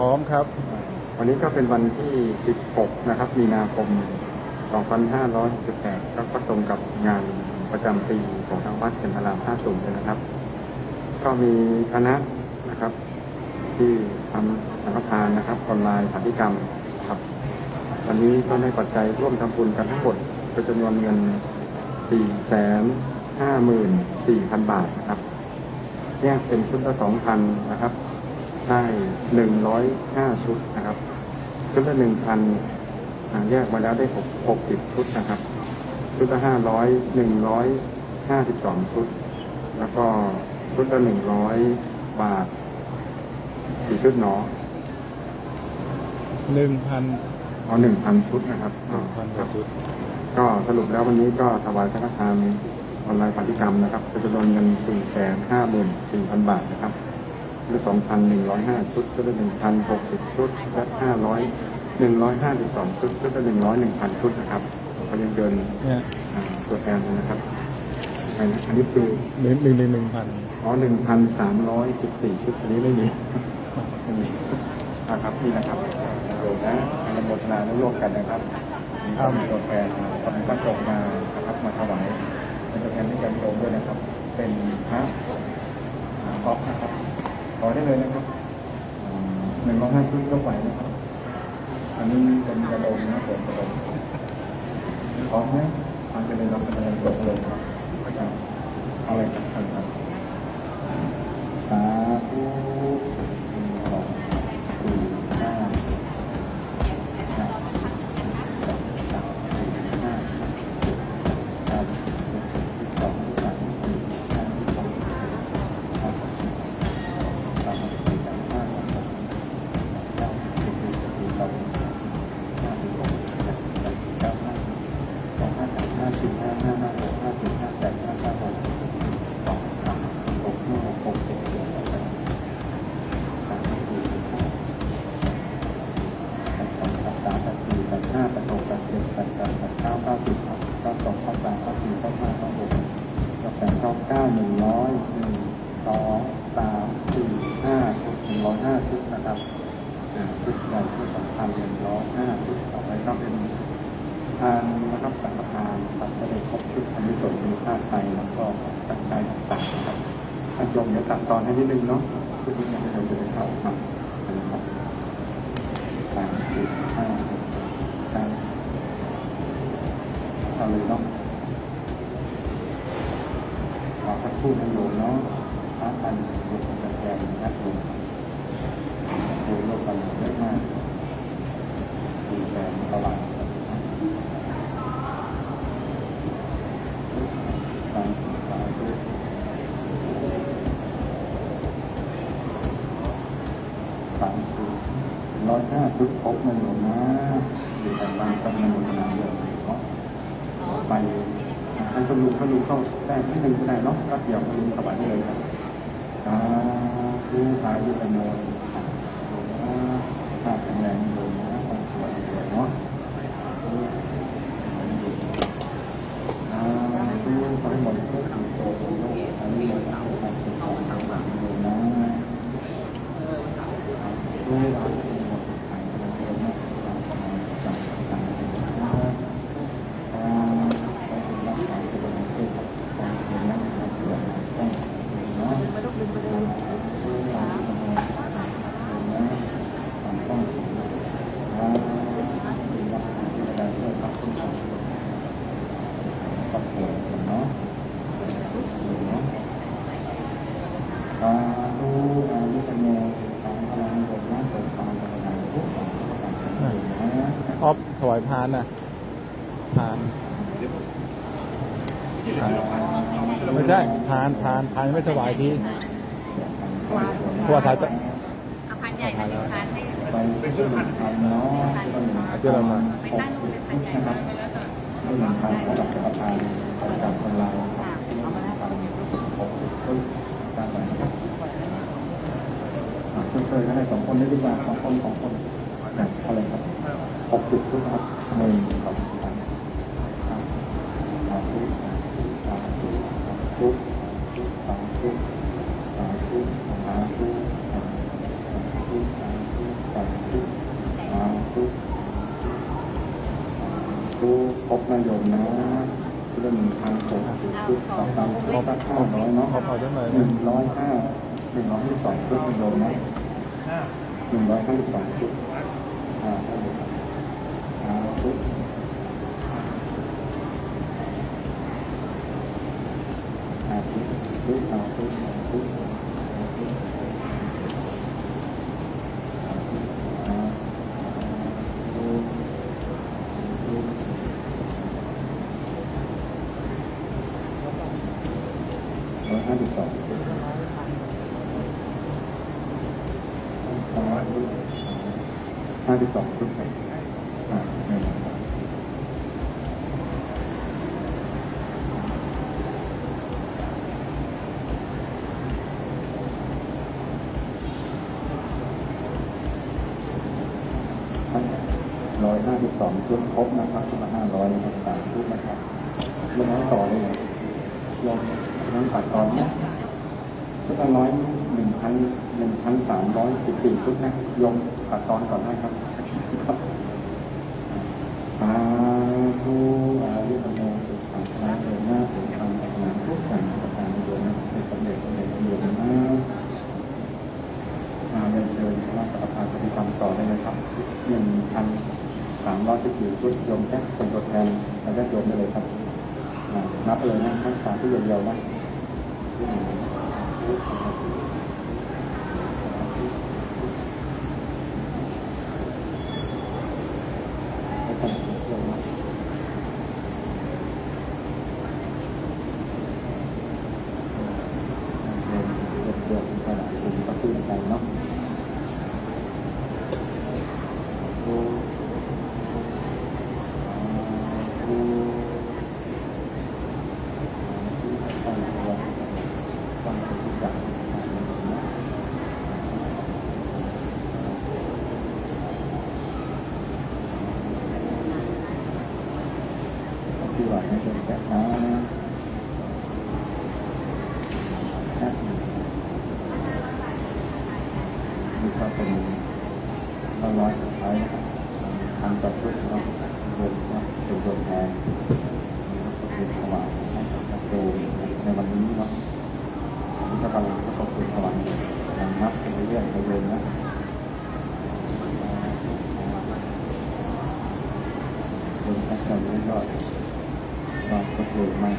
ร้อมครับ วันนี้ก็เป็นวันที่ 16 นะครับ มีนาคม 2,568ก็ตรงกับงานประจำปีของทางวัดเข็มพราม50เลยนะครับ ก็มีคณะนะครับ ที่ทำสังฆทานนะครับออนไลน์สันติกรรมครับ วันนี้ก็ได้ปัจจัยร่วมทำบุญกันทั้งหมดเป็นจำนวนเงิน 454,000 บาทนะครับแยกเป็นชุดละ2,000นะครับ ได้หนึ่งร้อยห้าชุดนะครับ ชุดละหนึ่งพันแยกมาแล้วได้หกสิบชุดนะครับ ชุดละห้าร้อยหนึ่งร้อยห้าสิบสองชุด แล้วก็ชุดละหนึ่งร้อยบาทกี่ชุดหนอหนึ่งพันอ๋อหนึ่งพันชุดนะครับหนึ่งพันชุดก็สรุปแล้ววันนี้ก็ถวายสังฆทานออนไลน์ปฏิกรรมนะครับจเป็นจำนวนมื่น4 5 4พันบาทนะครับ หรือ 2,105 ชุดก็ไดละ1,060 ชุดและ500 152 ชุดก็ไดละ100 1,000 ชุดนะครับก็ยังเดินเนี่ยตัวแทนนะครับอันนี้อันนี้คือหนึ่งหนึ่งหนึ่งหนึ่งพันอ๋อ1,314 ชุดอันนี้ไม่มีมีนะครับนี่นะครับโดมนะอนุโมทนาร่วมกันนะครับมีข้ามตัวแทนทำพระสงฆ์มานะครับมาถวายเป็นตัวแทนให้กันโยมด้วยนะครับ เป็นพระ ก๊อฟนะครับ ขอได้เลยนะครับหนึ่งร้อยห้าชุดก็ไหนะครับ อันนี้เป็นกระดมนะผมกระดมพร้อมไหมอาจจะเป็นรับกระดมกระดมครับอะไรกันครับ ชุดใหญ่ที่สำคัญอย่างร้องห้าชุดต่อไปก็เป็นทานนะครับสังฆทานตัดได้ครบชุดอนนี้ส์วนมีผ้าไทยแล้วก็ตั้งใจตัดนะครับอันยงเดี๋ยตัดตอนให้นิดนึงเนาะชุอนี้จะเราจะได้เข้าครับนะครับสามสี่ห้าหกเก้เอาเลยเนาะขอพักคู่นโยมเนาะพระพันธุ์บุตรแดงนะครับผม ทุกภพนะโยมนะอยู่แต่บางกำลังนานเยอะเนาะไปให้คนลุงเขาลุงเข้าแทรกนิดนึงก็ได้เนาะรัเดี๋ยวคนสบายเลยครับสาธุสาธุโมสิ อยพานน่ะพานานไม่ใช่พานพานพานไม่ถวายทีเพราะว่าถวายจะเอานใหญ่มาหนึ่งพันให้ไปเป็นชุดพันเนาะอาเจ้าเรามาไปตั้งป็นพันใหญ่มาแล้วไม่หลังพันกักกับพันกับคนเรากสช่วยๆก็ได้สองคนได้ดีกว่าสองคนสองคนอะไรครับ หกสิบขึ้ครับหนึ่งสองสามสามทุกสามทุกสามทุกสามทุกสามทุกสามสิบสามสิบสามสิบสามสิบสามทุกทุกพบนายมนะเรื่องทางสงฆ์ทุกสองสามทุบสักห้าร้อยเนาะหนึ่งร้อยห้าหนึ่งร้อยที่สองทุบนายมนะหนึ่งร้อยห้าสิบสองทุกอ่า 52ชุด สิบสองชุดครบนะครับชุดละ500นะครับสามชุดนะครับลงน้ำต่อเลยลงน้ำตัดตอนนี้ชุดละร้อยหนึ่งพันหนึ่งพันสามร้อยสิบสี่ชุดนะยงตัดตอนก่อนได้ครับสาธุ เลยนะรักษาที่เดียวๆนะ ที่หวานให้เป็นแบบนะนี่ก็ เป็นร้อยร้อยสุดท้ายนะครับทำกับชุดเนาะรวมนะเป็นตัวแทนเป็นถวายให้กับพระครูในวันนี้เนาะนี่ก็กำลังประสบเป็นถวายยังนับไปเรื่อยไปเรื่อยนะเป็นแอคชั่นนี้ก็ก็ก็ถูกมา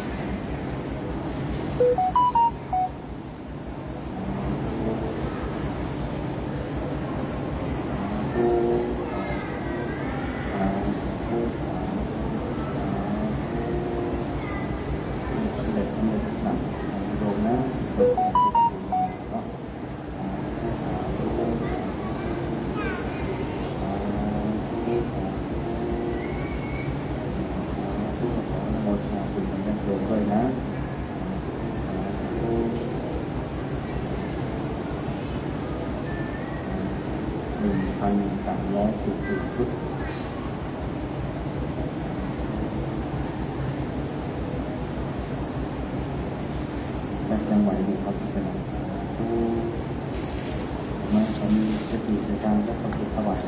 1,340ชุดยังไหวอยู่ครับพี่น้องทุมาผมมีสติในการรับประสิสธิ์ถวาย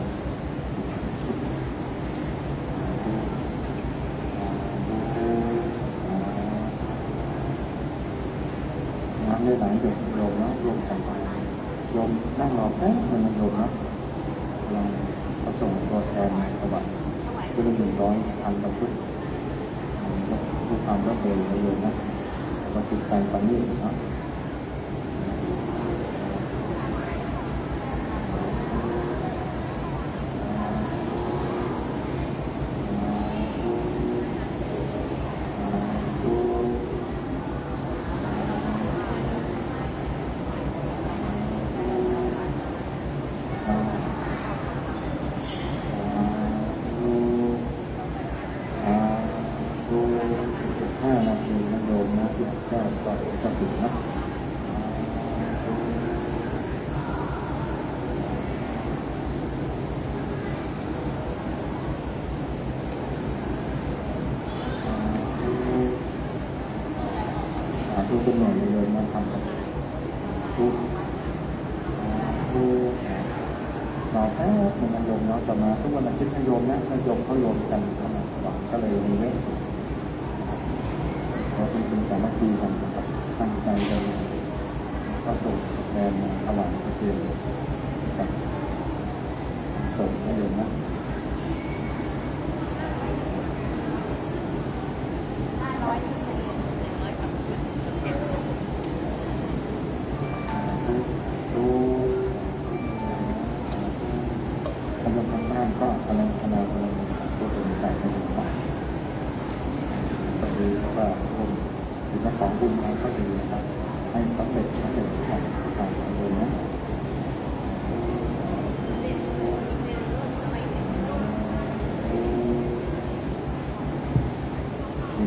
น้ำได้หลายหยดลมนะโวลมสั่นไปลมนั่งรอแป๊บมันลมนะ เราผสมตัวแทนถวายถวายชุดละหนึ่งร้อยพันกว่าชุดดูความรับเร็วเลยนะปฏิการานีตนะดูสิบห้านาทีนะโยมนะที่แก้วสนะ รูเป็นหน่วยเลยมาทำกับครูครูรอแป๊มันโยมเนาะแต่มาทุกวันอาทิตย์โยมนะโยมเขาโยมกันเข้ามาก็เลยมีเว้เราเป็นคนสามัคคีกันตั้งใจเลยก็ส่งแรงอาวัยพระเจ้าส่งให้โยมนะ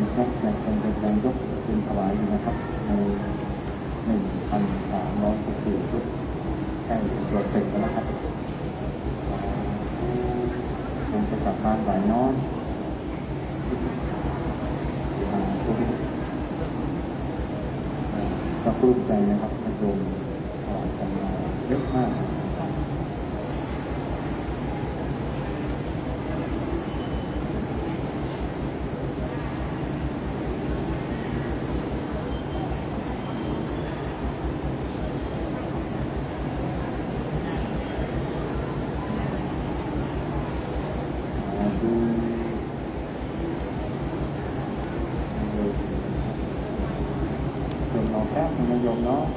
มีแค่แต่เป็นเป็นการยกเป็นถวายนะครับ ในหนึ่งพันสามร้อยสิบสี่ชุดใกล้ตรวจเสร็จแล้วนะครับคงจะกลับบ้านหลายน้อยอ่าช่วงนี้อ่าก็ปลื้มใจนะครับกระโยมถวายกันมาเยอะมาก อ่าดูส่วนเราแป๊ บ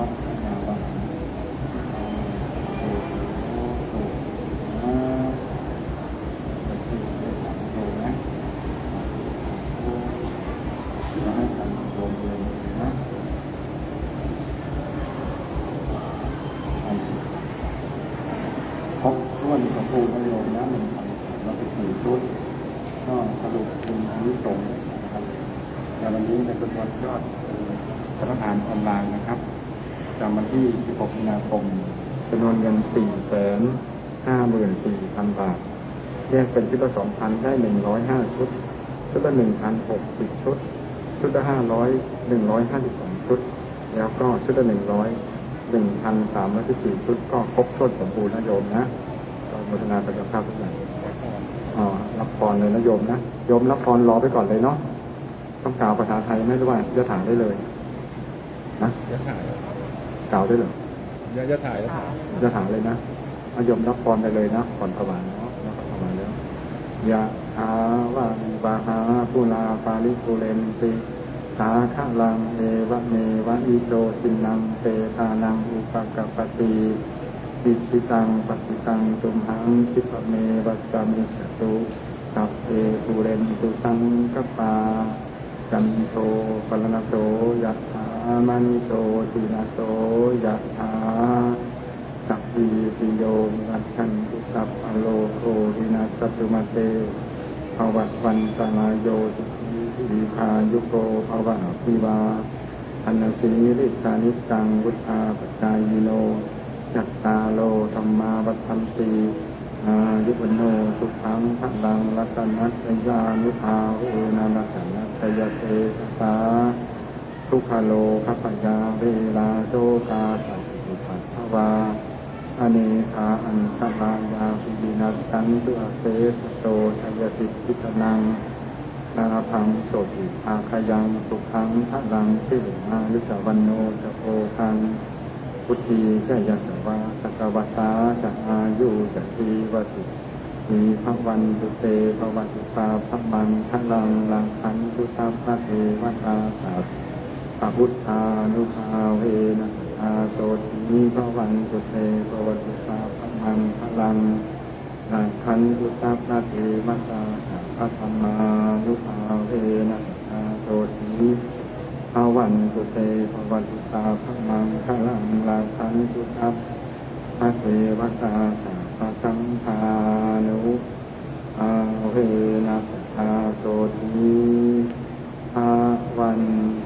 ครบถ้วนสมบูรณ์ประโยชน์นะหนึ่งพันเราไปสี่ชุด ก็สรุปเป็นอนิสงส์นะครับในวันนี้ในจำนวนยอดพนักงานออนไลน์นะครับ จำวันที่ 16 มีนาคมจำนวนเงิน 454,000 บาท แยกเป็นชุดละ 2,000 ได้ 105 ชุด ชุดละ 1,060 ชุด ชุดละ 500 152 ชุด แล้วก็ชุดละ 100 1,314 ชุด ก็ครบถ้วนสมบูรณ์นะโยมนะก็โมทนาสักภาพทุกอย่างอ๋อรับพรเลยนะโยมนะ โยมรับพรรอไปก่อนเลยเนาะต้องกล่าวภาษาไทยไม่รู้ว่าจะถามได้เลยนะจะถ่าย กล่าวได้เลยจะจะถ่ายจะถ่ายจะถามเลยนะอายมรับพรไปเลยนะก่อนถวายเนาะแล้วก็ถวายแล้วยะหาวาริบาหาปุลาปาลิปุเรนติสาขะลังเอวะเมวะอิโตสินังเตทานังอุปกปปติอิชิตังปฏิตังตุมหังคิปะเมวัสสามิสตุสัพเพปุเรนตุสังกปาจันโทปรณโส มณิโชตินาโสยะถาสัพพิติโยวัชันติสัพพโลโควินาศตุมาเตภวัตวันตายโยสุขีวิพายุโกภวะอภิวาอันสีริสานิจังวุธาปจายโนจัตตาโลธรรมาวัฏันติอายุวโนสุขังพลังรัตนัตยานุภาเวนะรัตนัตยเตสสา ทุกขโลคัปยาเวลาโซกาสัพพิปัสสวาอเนคาอันตรายาปิบินัสตันตุอเตสโตชัยสิทธิตนังนาพังโสติอาคยังสุขังพลังสิริมาลุจวันโนจะโพคังพุทธีชยสวาสกวัสสาจะอายุจะชีวสิมีพระวันตุเตพระวันตุสาพระมังพลังลังคันตุสาพระเทวตาสัพ พระพุทธานุภาเวนะอาโสทีพระวันตุเตภวัตุสาพมังพลังนาคันตุสัพพะเทวตาสัพพะธรรมานุภาเวนะอาโสทีพอาวันตุเตภวัตุสาพมังคลังลาคันตุสัพพระเทวตาสา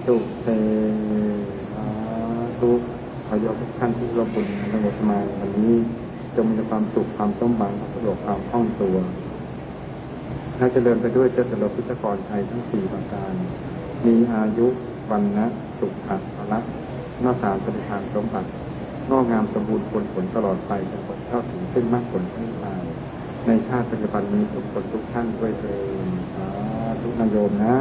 ตุเตสาธุขอยกทุกท่านที่ร่วมบุญในบทมาวันนี้จงมีความสุขความสมบังความสะดวกความคล่องตัวถ้าเจริญไปด้วยเจริญพุทธกรไทยทั้งสี่ประการ มีอายุวันนะสุขะพละนาสารปฏิทานสมบัติงอกงามสมบูรณ์ผลผลตลอดไปจนผลเข้าถึงซึ่งมรรคผลที่ตาในชาติปัจจุบันนี้ทุกคนทุกท่านด้วยเถิดสาธุนายโยมนะ